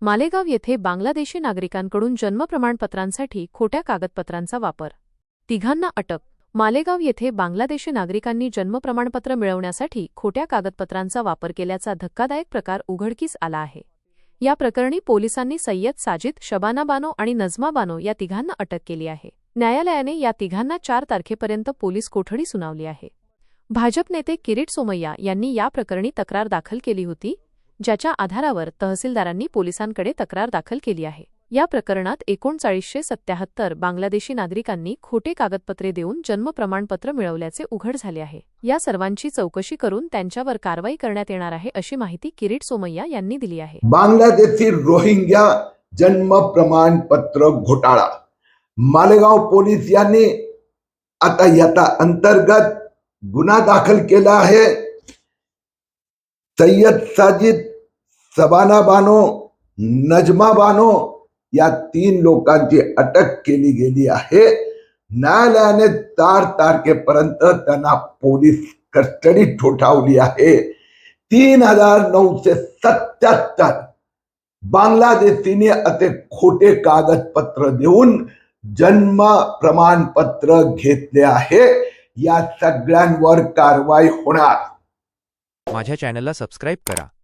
मालेगाव येथे बांगलादेशी नागरिकांकडून जन्म प्रमाणपत्रांसाठी खोट्या कागदपत्रांचा वापर. तिघांना अटक. मालेगाव येथे बांगलादेशी नागरिकांनी जन्म प्रमाणपत्र मिळवण्यासाठी खोट्या कागदपत्रांचा वापर केल्याचा धक्कादायक प्रकार उघडकीस आला आहे. या प्रकरणी पोलिसांनी सय्यद साजिद शबाना बानो आणि नजमा बानो या तिघांना अटक केली आहे. न्यायालयाने या तिघांना चार तारखेपर्यंत पोलीस कोठडी सुनावली आहे. भाजप नेते किरीट सोमय्या यांनी या प्रकरणी तक्रार दाखल केली होती. ज्याच्या आधारावर तहसीलदारांनी पोलिसांकडे तक्रार दाखल केली आहे. या प्रकरणात एकोणचाळीसशे सत्याहत्तर बांगलादेशी नागरिकांनी खोटे कागदपत्रे देऊन जन्म प्रमाणपत्र मिळवल्याचे उघड झाले आहे. या सर्वांची चौकशी करून त्यांच्यावर कारवाई करण्यात येणार आहे अशी माहिती किरीट सोमय्या यांनी दिली आहे. बांगलादेशी रोहिंग्या जन्म प्रमाणपत्र घोटाळा. मालेगाव पोलीस यांनी आता याचा अंतर्गत गुन्हा दाखल केला आहे. सय्यद साजिद सबाना बानो नजमा बानो या तीन लोकांची अटक केली गेली आहे. न्यायालयाने चार तारखेपर्यंत त्यांना पोलीस कस्टडीत ठोठावली आहे. तीन हजार नऊशे सत्याहत्तर बांगलादेशीने असे खोटे कागदपत्र देऊन जन्म प्रमाणपत्र घेतले आहे. या सगळ्यांवर कारवाई होणार. माझ्या चॅनलला सबस्क्राईब करा.